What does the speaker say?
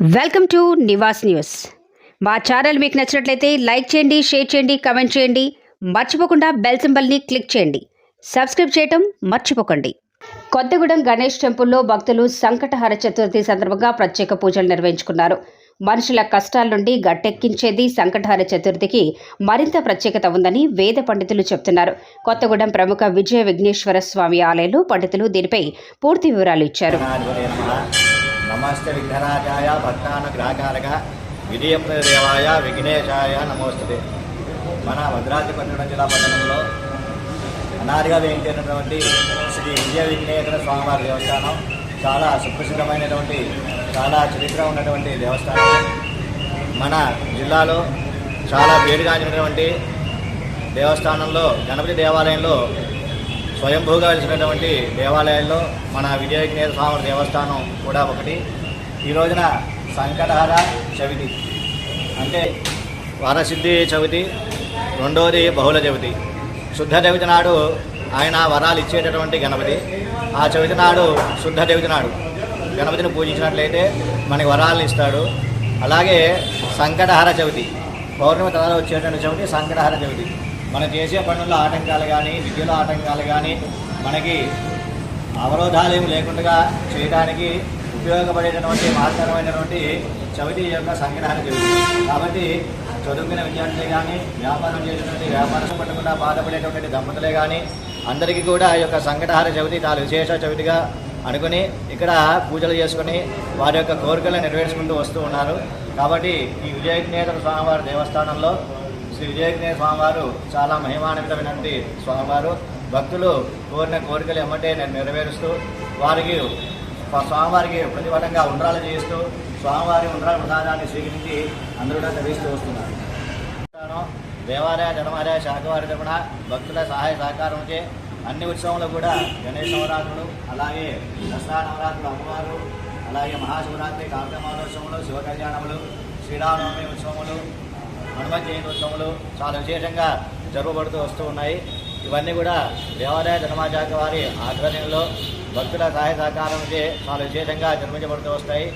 Welcome to Nivas news. మా channel మీకు నచ్చినట్లయితే లైక్ చేయండి షేర్ చేయండి కమెంట్ చేయండి. మర్చిపోకుండా బెల్ సింబల్ని క్లిక్ చేయండి. సబ్స్క్రైబ్ చేయటం మర్చిపోకండి. కొత్తగూడెం గణేష్ టెంపుల్లో భక్తులు సంకటహర చతుర్థి సందర్భంగా ప్రత్యేక పూజలు నిర్వహించుకున్నారు. మనుషుల కష్టాల నుండి గట్టెక్కించేది సంకటహర చతుర్థికి మరింత ప్రత్యేకత ఉందని వేద పండితులు చెబుతున్నారు కొత్తగూడెం ప్రముఖ విజయ విఘ్నేశ్వర స్వామి ఆలయంలో పండితులు దీనిపై పూర్తి వివరాలు ఇచ్చారు. నమస్తే విఘ్నరాజాయ భక్తానుగ్రహకారక విజయప్రదేవాయ విఘ్నేశాయ నమోస్తుతే మన భద్రాద్రి పట్టణ జిల్లా పట్టణంలో అనాదిగా వేయించినటువంటి శ్రీ విజయ విఘ్నేశ్వర స్వామివారి దేవస్థానం చాలా సుప్రసిద్ధమైనటువంటి చాలా చరిత్ర ఉన్నటువంటి దేవస్థానం. మన జిల్లాలో చాలా పేరుగాంచినటువంటి దేవస్థానంలో గణపతి దేవాలయంలో స్వయంభూగా వెలిసినటువంటి దేవాలయాల్లో మన విజయ స్వామి దేవస్థానం కూడా ఒకటి. ఈ రోజున సంకటహర చవితి. అంటే వరసిద్ధి చవితి రెండవది బహుళ చవితి. శుద్ధ చవితి నాడు ఆయన వరాలు ఇచ్చేటటువంటి గణపతి. ఆ చవితి నాడు శుద్ధ చవితి నాడు గణపతిని పూజించినట్లయితే మనకి వరాలను ఇస్తాడు. అలాగే సంకటహర చవితి. పౌర్ణమి తర్వాత వచ్చేటువంటి చవితి సంకటహర చవితి. మనం చేసే పనుల్లో ఆటంకాలు కానీ విద్యలో ఆటంకాలు కానీ మనకి అవరోధాలు ఏమి లేకుండా చేయడానికి ఉపయోగపడేటటువంటి మార్గమైనటువంటి చవితి యొక్క సంగ్రహణ చవితి కాబట్టి చదువుకున్న విద్యార్థులే కానీ వ్యాపారం చేసేటువంటి వ్యాపారం పట్టకుండా బాధపడేటటువంటి దంపతులే కానీ అందరికీ కూడా ఈ యొక్క సంకటహార చవితి చాలా విశేష చవితిగా అనుకుని ఇక్కడ పూజలు చేసుకుని వారి యొక్క కోరికలను నెరవేర్చుకుంటూ వస్తూ ఉన్నారు. కాబట్టి ఈ విజయజ్ఞేతర స్వామివారి దేవస్థానంలో శ్రీ విజయజ్ఞేయ స్వామివారు చాలా మహిమాన్వితమైనటువంటి స్వామివారు భక్తులు కోరిన కోరికలు ఎమ్మటే నేను నెరవేరుస్తూ వారికి స్వామివారికి ప్రతిఫలంగా ఉండ్రాలు చేస్తూ స్వామివారి ఉండ్రాల ప్రసాదాన్ని స్వీకరించి అందరూ కూడా వస్తున్నారు. దేవాలయ జనమాలయ శాఖవారి తరపున భక్తుల సహాయ సహకారంచే అన్ని ఉత్సవంలో కూడా గణేష్ నవరాత్రులు అలాగే దసరా నవరాత్రులు అమ్మవారు అలాగే మహాశివరాత్రి కార్తీక మహోత్సవములు శివ కళ్యాణములు శ్రీరామనవమి ఉత్సవములు హనుమత్ జయంతి ఉత్సవములు చాలా విశేషంగా జరపబడుతూ వస్తూ ఉన్నాయి. ఇవన్నీ కూడా దేవాలయ ధర్మాచార్య వారి ఆధ్వర్యంలో భక్తుల సహాయ సహకారం చాలా విశేషంగా నిర్మించబడుతూ వస్తాయి.